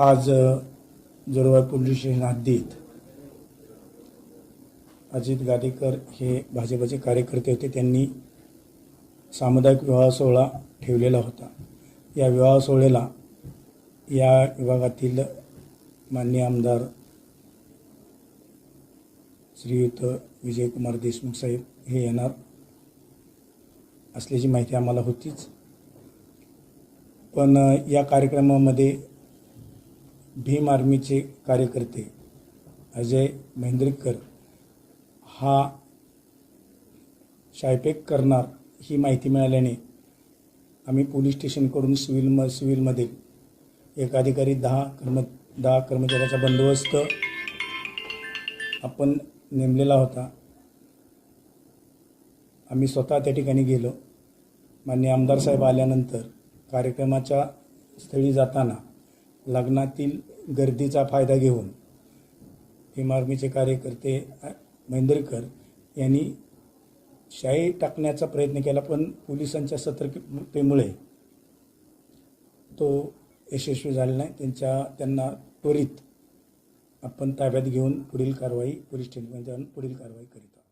आज अ, police station हद्दीत अजित गादेकर हे भाजपचे कार्यकर्ते होते. त्यांनी सामुदायिक विवाह सोहळा ठेवलेला होता. या विवाह सोहळ्याला या विभागातील मान्य आमदार श्रीयुत विजयकुमार देशमुख साहेब हे येणार असल्याची माहिती आम्हाला होतीच. पण या कार्यक्रमामध्ये भीम आर्मीचे कार्यकर्ते अजय महेंद्रकर हा शायपेक करणार ही माहिती मिळाल्याने आम्ही पोलीस स्टेशनकडून सिव्हिल म सिव्हिलमध्ये एक अधिकारी दहा कर्म दहा कर्मचाऱ्याचा बंदोबस्त आपण नेमलेला होता. आम्ही स्वतः त्या ठिकाणी गेलो. मान्य आमदार साहेब आल्यानंतर कार्यक्रमाच्या स्थळी जाताना लग्नातील गर्दीचा फायदा घेऊन भीम आर्मीचे कार्यकर्ते महेंद्रकर यांनी शाई टाकण्याचा प्रयत्न केला पण पोलिसांच्या सतर्कतेमुळे तो यशस्वी झाला नाही. त्यांच्या त्यांना त्वरित आपण ताब्यात घेऊन पुढील कारवाई पोलीस स्टेशनमध्ये जाऊन पुढील कारवाई करीत आहोत.